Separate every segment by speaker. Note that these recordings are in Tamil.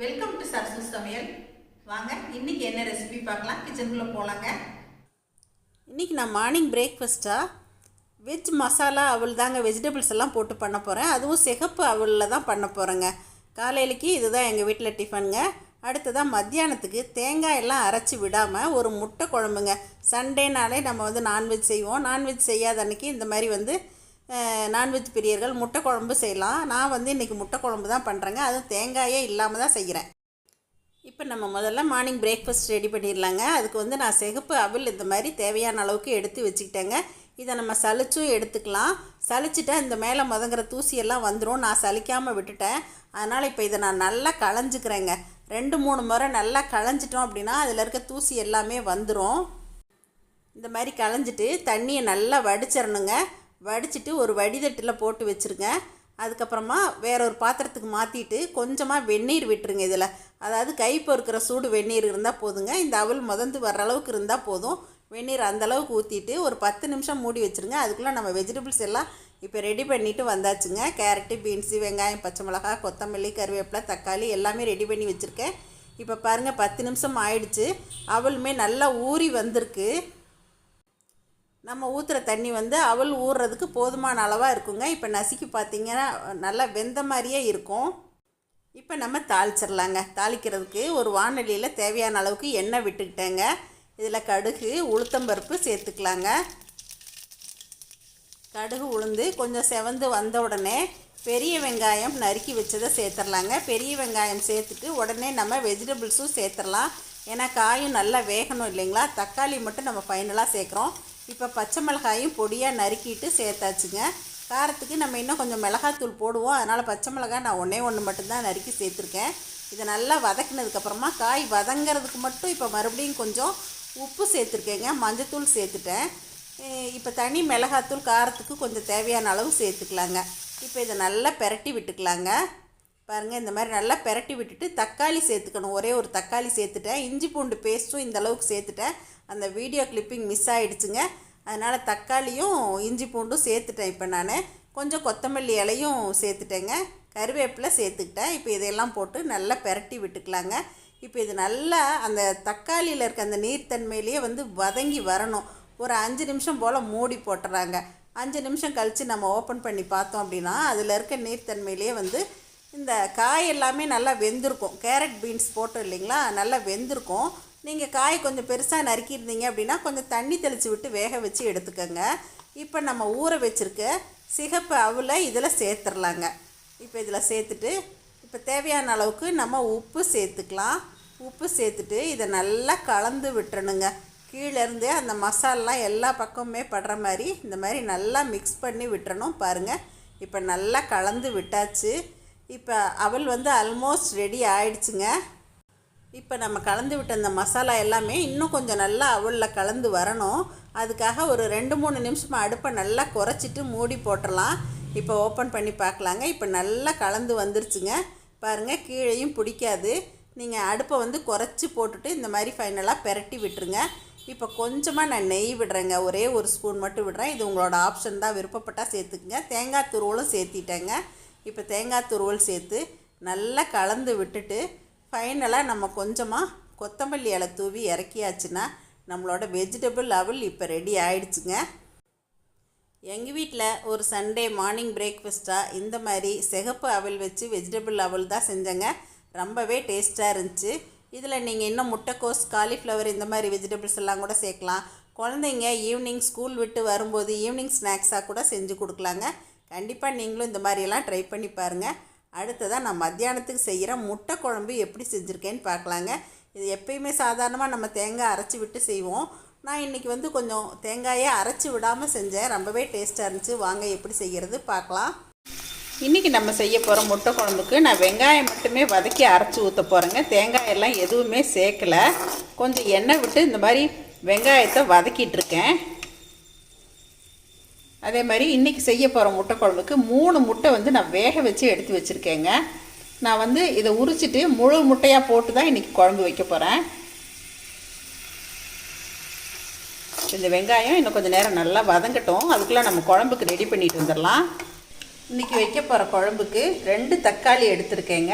Speaker 1: வெல்கம் டு சரசு சமையல் வாங்க இன்னைக்கு என்ன ரெசிபி பார்க்கலாம்? கிச்சனுக்குள்ளே போகலாங்க
Speaker 2: இன்றைக்கி நான் மார்னிங் பிரேக்ஃபாஸ்ட்டாக வெஜ் மசாலா அவல் தாங்க வெஜிடபிள்ஸ் எல்லாம் போட்டு பண்ண போகிறேன் அதுவும் சிகப்பு அவலில் தான் பண்ண போகிறேங்க காலையிலக்கு இதுதான் எங்கள் வீட்டில் டிஃபனுங்க அடுத்ததான் மத்தியானத்துக்கு தேங்காய் எல்லாம் அரைச்சி விடாமல் ஒரு முட்டை குழம்புங்க. சண்டேனாலே நம்ம வந்து நான்வெஜ் செய்வோம். நான்வெஜ் செய்யாத அன்றைக்கி இந்த மாதிரி வந்து நான்வெஜ் பிரியர்கள் முட்டை குழம்பு செய்யலாம். நான் வந்து இன்றைக்கி முட்டை குழம்பு தான் பண்ணுறேங்க அதுவும் தேங்காயே இல்லாமல் தான் செய்கிறேன் இப்போ நம்ம முதல்ல மார்னிங் பிரேக்ஃபாஸ்ட் ரெடி பண்ணிடலாங்க அதுக்கு வந்து நான் சிகப்பு அவில் இந்த மாதிரி தேவையான அளவுக்கு எடுத்து வச்சுக்கிட்டேங்க. இதை நம்ம சலிச்சும் எடுத்துக்கலாம். சலிச்சிட்டா இந்த மேலே முதங்குற தூசியெல்லாம் வந்துடும் நான் சலிக்காமல் விட்டுட்டேன். அதனால் இப்போ இதை நான் நல்லா களைஞ்சிக்கிறேங்க. ரெண்டு மூணு முறை நல்லா களைஞ்சிட்டோம் அப்படின்னா அதில் இருக்க தூசி எல்லாமே வந்துடும் இந்த மாதிரி களைஞ்சிட்டு தண்ணியை நல்லா வடிச்சிடணுங்க வடிச்சிட்டு ஒரு வடிதட்டில் போட்டு வச்சுருங்க. அதுக்கப்புறமா வேற ஒரு பாத்திரத்துக்கு மாற்றிட்டு கொஞ்சமாக வெந்நீர் விட்டுருங்க இதில். அதாவது கை பொறுக்கிற சூடு வெந்நீர் இருந்தால் போதுங்க. இந்த அவல் முதந்து வர்ற அளவுக்கு இருந்தால் போதும். வெந்நீர் அந்த அளவுக்கு ஊற்றிட்டு ஒரு பத்து நிமிஷம் மூடி வச்சுருங்க. அதுக்குள்ளே நம்ம வெஜிடபிள்ஸ் எல்லாம் இப்போ ரெடி பண்ணிவிட்டு வந்தாச்சுங்க. கேரட்டு பீன்ஸு வெங்காயம் பச்சை மிளகா கொத்தமல்லி கருவேப்பிலை தக்காளி எல்லாமே ரெடி பண்ணி வச்சுருக்கேன். இப்போ பாருங்கள் பத்து நிமிஷம் ஆயிடுச்சு. அவளுமே நல்லா ஊறி வந்திருக்கு. நம்ம ஊற்றுற தண்ணி வந்து அவல் ஊறுறதுக்கு போதுமான அளவாக இருக்குங்க. இப்போ நசுக்கி பார்த்தீங்கன்னா நல்லா வெந்த மாதிரியே இருக்கும். இப்போ நம்ம தாளிச்சிடலாங்க தாளிக்கிறதுக்கு ஒரு வானொலியில் தேவையான அளவுக்கு எண்ணெய் விட்டுக்கிட்டேங்க. இதில் கடுகு உளுத்தம்பருப்பு சேர்த்துக்கலாங்க. கடுகு உளுந்து கொஞ்சம் செவந்து வந்த உடனே பெரிய வெங்காயம் நறுக்கி வச்சதை சேர்த்துடலாங்க பெரிய வெங்காயம் சேர்த்துட்டு உடனே நம்ம வெஜிடபிள்ஸும் சேர்த்துடலாம் ஏன்னா காயும் நல்லா வேகணும் இல்லைங்களா? தக்காளி மட்டும் நம்ம ஃபைனலாக சேர்க்குறோம். இப்போ பச்சை மிளகாயும் பொடியாக நறுக்கிட்டு சேர்த்தாச்சுங்க. காரத்துக்கு நம்ம இன்னும் கொஞ்சம் மிளகாத்தூள் போடுவோம். அதனால் பச்சை மிளகாய் நான் ஒன்றே ஒன்று மட்டும்தான் நறுக்கி சேர்த்துருக்கேன். இதை நல்லா வதக்கினதுக்கப்புறமா காய் வதங்கிறதுக்கு மட்டும் இப்போ மறுபடியும் கொஞ்சம் உப்பு சேர்த்துருக்கேங்க. மஞ்சத்தூள் சேர்த்துட்டேன். இப்போ தனி மிளகாத்தூள் காரத்துக்கு கொஞ்சம் தேவையான அளவு சேர்த்துக்கலாங்க. இப்போ இதை நல்லா பெரட்டி விட்டுக்கலாங்க. பாருங்கள் இந்த மாதிரி நல்லா பெரட்டி விட்டுட்டு தக்காளி சேர்த்துக்கணும். ஒரே ஒரு தக்காளி சேர்த்துட்டேன். இஞ்சி பூண்டு பேஸ்ட்டும் இந்த அளவுக்கு சேர்த்துட்டேன். அந்த வீடியோ கிளிப்பிங் மிஸ் ஆகிடுச்சுங்க அதனால் தக்காளியும் இஞ்சி பூண்டும் சேர்த்துட்டேன் இப்போ நான். கொஞ்சம் கொத்தமல்லி இலையும் சேர்த்துட்டேங்க. கருவேப்பிலை சேர்த்துக்கிட்டேன். இப்போ இதையெல்லாம் போட்டு நல்லா பெரட்டி விட்டுக்கலாங்க. இப்போ இது நல்லா அந்த தக்காளியில் இருக்க அந்த நீர்த்தன்மையிலேயே வந்து வதங்கி வரணும். ஒரு அஞ்சு நிமிஷம் போல் மூடி போட்டுறாங்க. அஞ்சு நிமிஷம் கழித்து நம்ம ஓப்பன் பண்ணி பார்த்தோம் அப்படின்னா அதில் இருக்க நீர்த்தன்மையிலேயே வந்து இந்த காய் எல்லாமே நல்லா வெந்திருக்கும். கேரட் பீன்ஸ் போட்டோம் இல்லைங்களா? நல்லா வெந்திருக்கும். நீங்கள் காய் கொஞ்சம் பெருசாக நறுக்கியிருந்தீங்க அப்படின்னா கொஞ்சம் தண்ணி தெளித்து விட்டு வேக வச்சு எடுத்துக்கோங்க. இப்போ நம்ம ஊற வச்சுருக்க சிகப்பு அவில் இதில் சேர்த்துடலாங்க இப்போ இதில் சேர்த்துட்டு இப்போ தேவையான அளவுக்கு நம்ம உப்பு சேர்த்துக்கலாம். உப்பு சேர்த்துட்டு இதை நல்லா கலந்து விட்டுறணுங்க. கீழேருந்து அந்த மசாலாம் எல்லா பக்கமுமே படுற மாதிரி இந்த மாதிரி நல்லா மிக்ஸ் பண்ணி விட்டுறணும் பாருங்கள் இப்போ நல்லா கலந்து விட்டாச்சு. இப்போ அவள் வந்து ஆல்மோஸ்ட் ரெடி ஆயிடுச்சுங்க. இப்போ நம்ம கலந்து விட்ட இந்த மசாலா எல்லாமே இன்னும் கொஞ்சம் நல்லா அவலில் கலந்து வரணும். அதுக்காக ஒரு ரெண்டு மூணு நிமிஷம் அடுப்பை நல்லா குறைச்சிட்டு மூடி போட்டுடலாம். இப்போ ஓப்பன் பண்ணி பார்க்கலாங்க. இப்போ நல்லா கலந்து வந்துருச்சுங்க. பாருங்கள் கீழேயும் பிடிக்காது. நீங்கள் அடுப்பை வந்து குறைச்சி போட்டுட்டு இந்த மாதிரி ஃபைனலாக பெரட்டி விட்டுருங்க. இப்போ கொஞ்சமாக நான் நெய் விடுறேங்க. ஒரே ஒரு ஸ்பூன் மட்டும் விடுறேன். இது உங்களோட ஆப்ஷன் தான். விருப்பப்பட்டால் சேர்த்துக்குங்க. தேங்காய் துருவலும் சேர்த்திட்டேங்க. இப்போ தேங்காய் துருவல் சேர்த்து நல்லா கலந்து விட்டுட்டு ஃபைனலாக நம்ம கொஞ்சமாக கொத்தமல்லி இலை தூவி இறக்கியாச்சுன்னா நம்மளோட வெஜிடபிள் லெவல் இப்போ ரெடி ஆயிடுச்சுங்க. எங்கள் வீட்டில் ஒரு சண்டே மார்னிங் பிரேக்ஃபாஸ்ட்டாக இந்த மாதிரி சிகப்பு அவல் வச்சு வெஜிடபிள் அவல் தான் செஞ்சேங்க. ரொம்பவே டேஸ்ட்டாக இருந்துச்சு. இதில் நீங்கள் இன்னும் முட்டைக்கோஸ் காலிஃப்ளவர் இந்த மாதிரி வெஜிடபிள்ஸ் எல்லாம் கூட சேர்க்கலாம். குழந்தைங்க ஈவினிங் ஸ்கூல் விட்டு வரும்போது ஈவினிங் ஸ்நாக்ஸாக கூட செஞ்சு கொடுக்கலாங்க. கண்டிப்பாக நீங்களும் இந்த மாதிரியெல்லாம் ட்ரை பண்ணி பாருங்கள் அடுத்ததாக நான் மத்தியானத்துக்கு செய்கிற முட்டை குழம்பு எப்படி செஞ்சுருக்கேன்னு பார்க்கலாங்க. இது எப்பயுமே சாதாரணமாக நம்ம தேங்காய் அரைச்சி விட்டு செய்வோம். நான் இன்றைக்கி வந்து கொஞ்சம் தேங்காயை அரைச்சி விடாமல் செஞ்சேன். ரொம்பவே டேஸ்ட்டாக இருந்துச்சு. வாங்க எப்படி செய்கிறது பார்க்கலாம். இன்றைக்கி நம்ம செய்ய போகிற முட்டை குழம்புக்கு நான் வெங்காயம் மட்டுமே வதக்கி அரைச்சி ஊற்ற போகிறேங்க தேங்காயெல்லாம் எதுவுமே சேர்க்கலை. கொஞ்சம் எண்ணெய் விட்டு இந்த மாதிரி வெங்காயத்தை வதக்கிட்டுருக்கேன் அதே மாதிரி இன்றைக்கி செய்ய போகிற முட்டை குழம்புக்கு மூணு முட்டை வந்து நான் வேக வச்சு எடுத்து வச்சுருக்கேங்க. நான் வந்து இதை உரிச்சிட்டு முழு முட்டையாக போட்டு தான் இன்றைக்கி குழம்பு வைக்க போகிறேன் இந்த வெங்காயம் இன்னும் கொஞ்சம் நேரம் நல்லா வதங்கட்டும். அதுக்குள்ளே நம்ம குழம்புக்கு ரெடி பண்ணிட்டு வந்துடலாம். இன்றைக்கி வைக்க போகிற குழம்புக்கு ரெண்டு தக்காளி எடுத்திருக்கேங்க.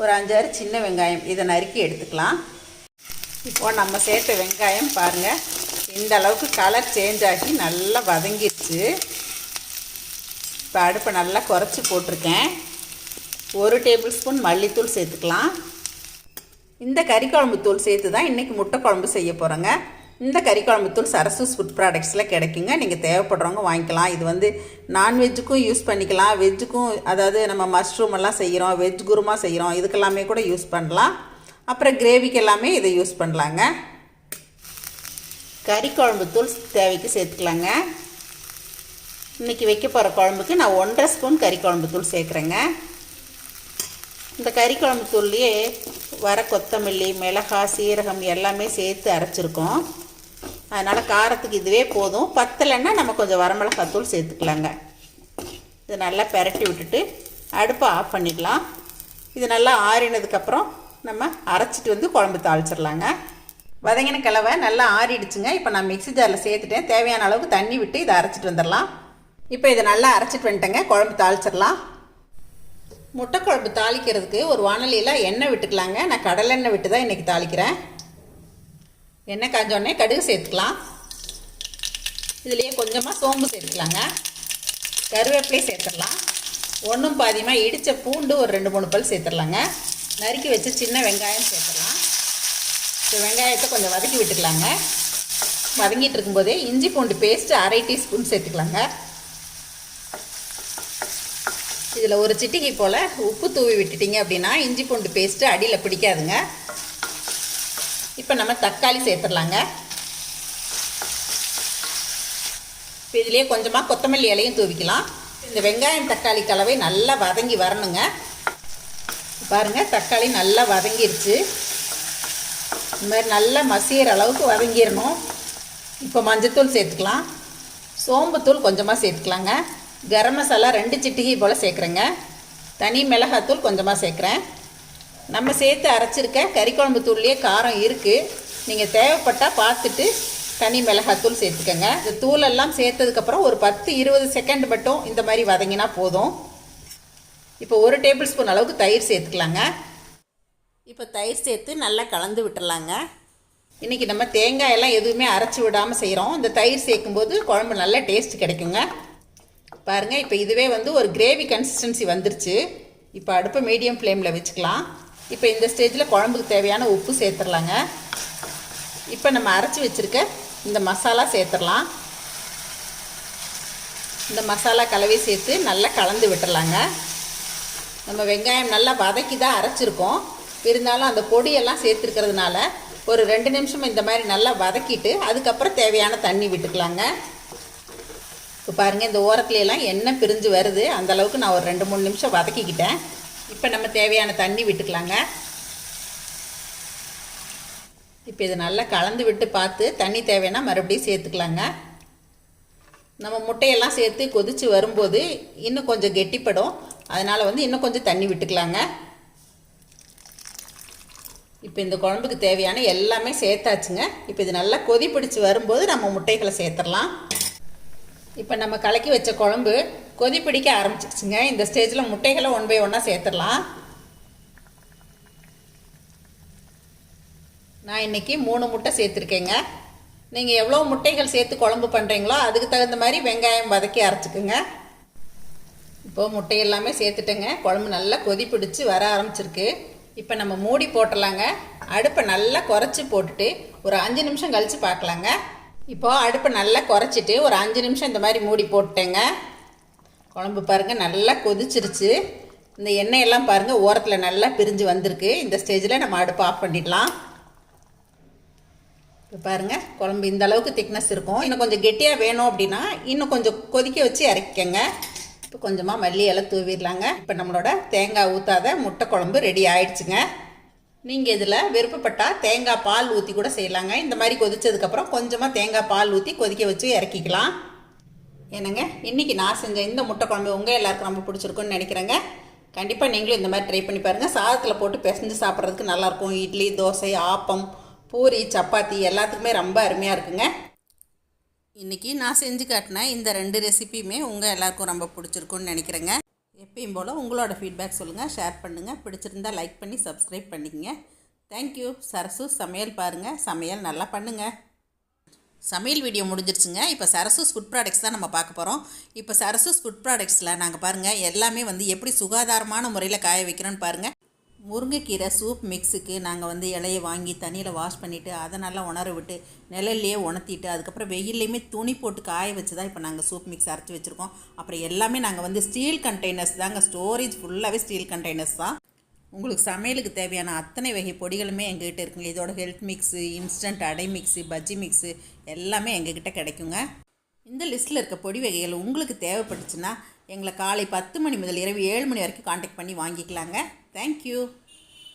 Speaker 2: ஒரு அஞ்சாறு சின்ன வெங்காயம். இதை நறுக்கி எடுத்துக்கலாம். இப்போ நம்ம சேர்த்த வெங்காயம் பாருங்கள் இந்த அளவுக்கு கலர் சேஞ்ச் ஆகி நல்லா வதங்கிடுச்சு இப்போ அடுப்பை நல்லா குறைச்சி போட்டிருக்கேன். ஒரு டேபிள் ஸ்பூன் மல்லித்தூள் சேர்த்துக்கலாம். இந்த கறி குழம்பு தூள் சேர்த்து தான் இன்றைக்கி முட்டை குழம்பு செய்ய போகிறோங்க இந்த கறி குழம்பு தூள் சரசூஸ் ஃபுட் ப்ராடக்ட்ஸில் கிடைக்குங்க. நீங்கள் தேவைப்படுறவங்க வாங்கிக்கலாம். இது வந்து நான்வெஜ்ஜுக்கும் யூஸ் பண்ணிக்கலாம். வெஜ்ஜுக்கும் அதாவது நம்ம மஷ்ரூம் எல்லாம் செய்கிறோம் வெஜ் குருமா செய்கிறோம் இதுக்கெல்லாமே கூட யூஸ் பண்ணலாம். அப்புறம் கிரேவிக்கு எல்லாமே இதை யூஸ் பண்ணலாங்க. கறி குழம்பு தூள் தேவைக்கு சேர்த்துக்கலாங்க. இன்றைக்கி வைக்க போகிற குழம்புக்கு நான் ஒன்றரை ஸ்பூன் கறி குழம்பு தூள் சேர்க்குறேங்க. இந்த கறி குழம்பு தூள்லேயே வர கொத்தமல்லி மிளகாய் சீரகம் எல்லாமே சேர்த்து அரைச்சிருக்கோம். அதனால் காரத்துக்கு இதுவே போதும். பத்தலைன்னா நம்ம கொஞ்சம் வரமிளகாய் தூள் சேர்த்துக்கலாங்க. இது நல்லா பெரட்டி விட்டுட்டு அடுப்பை ஆஃப் பண்ணிடலாம். இது நல்லா ஆறினதுக்கப்புறம் நம்ம அரைச்சிட்டு வந்து குழம்பு தாளிச்சிடலாங்க. வதங்கின கிழவை நல்லா ஆறிடுச்சுங்க. இப்போ நான் மிக்ஸி ஜாரில் சேர்த்துட்டேன். தேவையான அளவுக்கு தண்ணி விட்டு இதை அரைச்சிட்டு வந்துடலாம். இப்போ இதை நல்லா அரைச்சிட்டு வந்துட்டேங்க. குழம்பு தாளிச்சிடலாம். முட்டை குழம்பு தாளிக்கிறதுக்கு ஒரு வானலியில் எண்ணெய் விட்டுக்கலாங்க. நான் கடலெண்ணெய் விட்டு தான் இன்றைக்கி தாளிக்கிறேன். எண்ணெய் காஞ்சோடனே கடுகு சேர்த்துக்கலாம். இதுலேயே கொஞ்சமாக சோம்பு சேர்த்துக்கலாங்க. கருவேப்பிலையை சேர்த்துடலாம். ஒன்றும் பாதியமாக இடித்த பூண்டு ஒரு ரெண்டு மூணு பல் சேர்த்துடலாங்க. நறுக்கி வச்சு சின்ன வெங்காயம் சேர்த்துடலாம். இப்போ வெங்காயத்தை கொஞ்சம் வதக்கி விட்டுக்கலாங்க. வதங்கிட்டு இருக்கும்போதே இஞ்சி பூண்டு பேஸ்ட்டு அரை டீஸ்பூன் சேர்த்துக்கலாங்க. இதில் ஒரு சிட்டிகை போல் உப்பு தூவி விட்டுட்டிங்க அப்படின்னா இஞ்சி பூண்டு பேஸ்ட்டு அடியில் பிடிக்காதுங்க. இப்போ நம்ம தக்காளி சேர்த்துடலாங்க. இப்போ இதுலேயே கொஞ்சமாக கொத்தமல்லி இலையும் தூவிக்கலாம். இந்த வெங்காயம் தக்காளி கலவை நல்லா வதங்கி வரணுங்க. பாருங்கள் தக்காளி நல்லா வதங்கிருச்சு. இந்த மாதிரி நல்லா மசிகிற அளவுக்கு வதங்கிடணும் இப்போ மஞ்சத்தூள் சேர்த்துக்கலாம். சோம்புத்தூள் கொஞ்சமாக சேர்த்துக்கலாங்க. கரம் மசாலா ரெண்டு சிட்டிகை போல் சேர்க்குறேங்க. தனி மிளகாத்தூள் கொஞ்சமாக சேர்க்குறேன். நம்ம சேர்த்து அரைச்சிருக்க கறி குழம்பு தூள்லேயே காரம் இருக்குது நீங்கள் தேவைப்பட்டால் பார்த்துட்டு தனி மிளகாத்தூள் சேர்த்துக்கோங்க. இந்த தூளெல்லாம் சேர்த்ததுக்கப்புறம் ஒரு பத்து இருபது செகண்ட் மட்டும் இந்த மாதிரி வதங்கினா போதும். இப்போ ஒரு டேபிள் ஸ்பூன் அளவுக்கு தயிர் சேர்த்துக்கலாங்க. இப்போ தயிர் சேர்த்து நல்லா கலந்து விட்டுடலாங்க இன்றைக்கி நம்ம தேங்காயெல்லாம் எதுவுமே அரைச்சி விடாமல் செய்கிறோம் இந்த தயிர் சேர்க்கும்போது குழம்பு நல்ல டேஸ்ட் கிடைக்குங்க. பாருங்கள் இப்போ இதுவே வந்து ஒரு கிரேவி கன்சிஸ்டன்சி வந்துருச்சு. இப்போ அடுப்பை மீடியம் ஃப்ளேமில் வச்சுக்கலாம். இப்போ இந்த ஸ்டேஜில் குழம்புக்கு தேவையான உப்பு சேர்த்துடலாங்க இப்போ நம்ம அரைச்சி வச்சுருக்க இந்த மசாலா சேர்த்துடலாம் இந்த மசாலா கலவை சேர்த்து நல்லா கலந்து விட்டுடலாங்க நம்ம வெங்காயம் நல்லா வதக்கி தான் அரைச்சிருக்கோம். இருந்தாலும் அந்த பொடியெல்லாம் சேர்த்துருக்கிறதுனால ஒரு ரெண்டு நிமிஷம் இந்த மாதிரி நல்லா வதக்கிட்டு அதுக்கப்புறம் தேவையான தண்ணி விட்டுக்கலாங்க. இப்போ பாருங்கள் இந்த ஓரத்துலையெல்லாம் எண்ணெய் பிரிஞ்சு வருது. அந்தளவுக்கு நான் ஒரு ரெண்டு மூணு நிமிஷம் வதக்கிக்கிட்டேன். இப்போ நம்ம தேவையான தண்ணி விட்டுக்கலாங்க. இப்போ இதை நல்லா கலந்து விட்டு பார்த்து தண்ணி தேவைன்னா மறுபடியும் சேர்த்துக்கலாங்க. நம்ம முட்டையெல்லாம் சேர்த்து கொதித்து வரும்போது இன்னும் கொஞ்சம் கெட்டிப்படும். அதனால் வந்து இன்னும் கொஞ்சம் தண்ணி விட்டுக்கலாங்க. இப்போ இந்த குழம்புக்கு தேவையான எல்லாமே சேர்த்தாச்சுங்க. இப்போ இது நல்லா கொதி பிடிச்சி வரும்போது நம்ம முட்டைகளை சேர்த்துடலாம். இப்போ நம்ம கலக்கி வச்ச குழம்பு கொதி பிடிக்க ஆரம்பிச்சிருச்சுங்க. இந்த ஸ்டேஜில் முட்டைகளை ஒன் பை ஒன்னாக சேர்த்துடலாம். நான் இன்றைக்கி மூணு முட்டை சேர்த்துருக்கேங்க. நீங்கள் எவ்வளோ முட்டைகள் சேர்த்து குழம்பு பண்ணுறீங்களோ அதுக்கு தகுந்த மாதிரி வெங்காயம் வதக்கி அரைச்சிக்கோங்க. இப்போது முட்டை எல்லாமே சேர்த்துட்டேங்க. குழம்பு நல்லா கொதி பிடிச்சி வர ஆரம்பிச்சிருக்கு. இப்போ நம்ம மூடி போட்டுடலாங்க. அடுப்பை நல்லா குறைச்சி போட்டுட்டு ஒரு அஞ்சு நிமிஷம் கழித்து பார்க்கலாங்க. இப்போது அடுப்பை நல்லா குறைச்சிட்டு ஒரு அஞ்சு நிமிஷம் இந்த மாதிரி மூடி போட்டுட்டேங்க. குழம்பு பாருங்கள் நல்லா கொதிச்சிருச்சு. இந்த எண்ணெயெல்லாம் பாருங்கள் ஓரத்தில் நல்லா பிரிஞ்சு வந்திருக்கு. இந்த ஸ்டேஜில் நம்ம அடுப்பை ஆஃப் பண்ணிடலாம். இப்போ பாருங்கள் குழம்பு இந்த அளவுக்கு திக்னஸ் இருக்கும். இன்னும் கொஞ்சம் கெட்டியாக வேணும் அப்படின்னா இன்னும் கொஞ்சம் கொதிக்க வச்சு இறக்கிக்கங்க. இப்போ கொஞ்சமாக மல்லி இலை தூவிடலாங்க. இப்போ நம்மளோட தேங்காய் ஊற்றாத முட்டை குழம்பு ரெடி ஆயிடுச்சுங்க. நீங்கள் இதில் விருப்பப்பட்டால் தேங்காய் பால் ஊற்றி கூட செய்யலாங்க. இந்த மாதிரி கொதித்ததுக்கப்புறம் கொஞ்சமாக தேங்காய் பால் ஊற்றி கொதிக்க வச்சு இறக்கிக்கலாம். என்னங்க? இன்றைக்கி நான் செஞ்ச இந்த முட்டை குழம்பு உங்கள் எல்லாருக்கும் ரொம்ப பிடிச்சிருக்குன்னு நினைக்கிறேங்க. கண்டிப்பாக நீங்களும் இந்த மாதிரி ட்ரை பண்ணி பாருங்கள் சாதத்தில் போட்டு பிசைஞ்சு சாப்பிட்றதுக்கு நல்லாயிருக்கும் இட்லி தோசை ஆப்பம் பூரி சப்பாத்தி எல்லாத்துக்குமே ரொம்ப அருமையாக இருக்குங்க. இன்றைக்கி நான் செஞ்சு காட்டின இந்த ரெண்டு ரெசிபியுமே உங்கள் எல்லாருக்கும் ரொம்ப பிடிச்சிருக்குன்னு நினைக்கிறேங்க. எப்பயும் போல் உங்களோட ஃபீட்பேக் சொல்லுங்கள் ஷேர் பண்ணுங்கள் பிடிச்சிருந்தா லைக் பண்ணி சப்ஸ்கிரைப் பண்ணிக்கங்க. தேங்க்யூ சரசு சமையல் பாருங்கள் சமையல் நல்லா பண்ணுங்கள் சமையல் வீடியோ முடிஞ்சிருச்சுங்க. இப்போ சரசூஸ் ஃபுட் ப்ராடக்ட்ஸ் தான் நம்ம பார்க்க போகிறோம் இப்போ சரசூஸ் ஃபுட் ப்ராடக்ட்ஸில் நாங்கள் பாருங்கள் எல்லாமே வந்து எப்படி சுகாதாரமான முறையில் காய வைக்கிறோன்னு பாருங்கள் முருங்கைக்கீரை சூப் மிக்ஸுக்கு நாங்கள் வந்து இலையை வாங்கி தண்ணியில் வாஷ் பண்ணிவிட்டு அதை நல்லா உணர விட்டு நிழல்லையே உணர்த்திட்டு அதுக்கப்புறம் வெயில்லையுமே துணி போட்டு காய வச்சு தான் இப்போ நாங்கள் சூப் மிக்ஸ் அரைச்சி வச்சுருக்கோம். அப்புறம் எல்லாமே நாங்கள் வந்து ஸ்டீல் கண்டெய்னர்ஸ் தாங்க. ஸ்டோரேஜ் ஃபுல்லாகவே ஸ்டீல் கண்டெய்னர்ஸ் தான். உங்களுக்கு சமையலுக்கு தேவையான அத்தனை வகை பொடிகளுமே எங்ககிட்ட இருக்குங்க. இதோட ஹெல்த் மிக்ஸு இன்ஸ்டன்ட் அடை மிக்ஸு பஜ்ஜி மிக்ஸு எல்லாமே எங்ககிட்ட கிடைக்குங்க. இந்த லிஸ்ட்டில் இருக்க பொடி வகைகள் உங்களுக்கு தேவைப்பட்டுச்சுன்னா எங்களை காலை பத்து மணி முதல் இரவு ஏழு மணி வரைக்கும் காண்டாக்ட் பண்ணி வாங்கிக்கலாங்க. தேங்க்யூ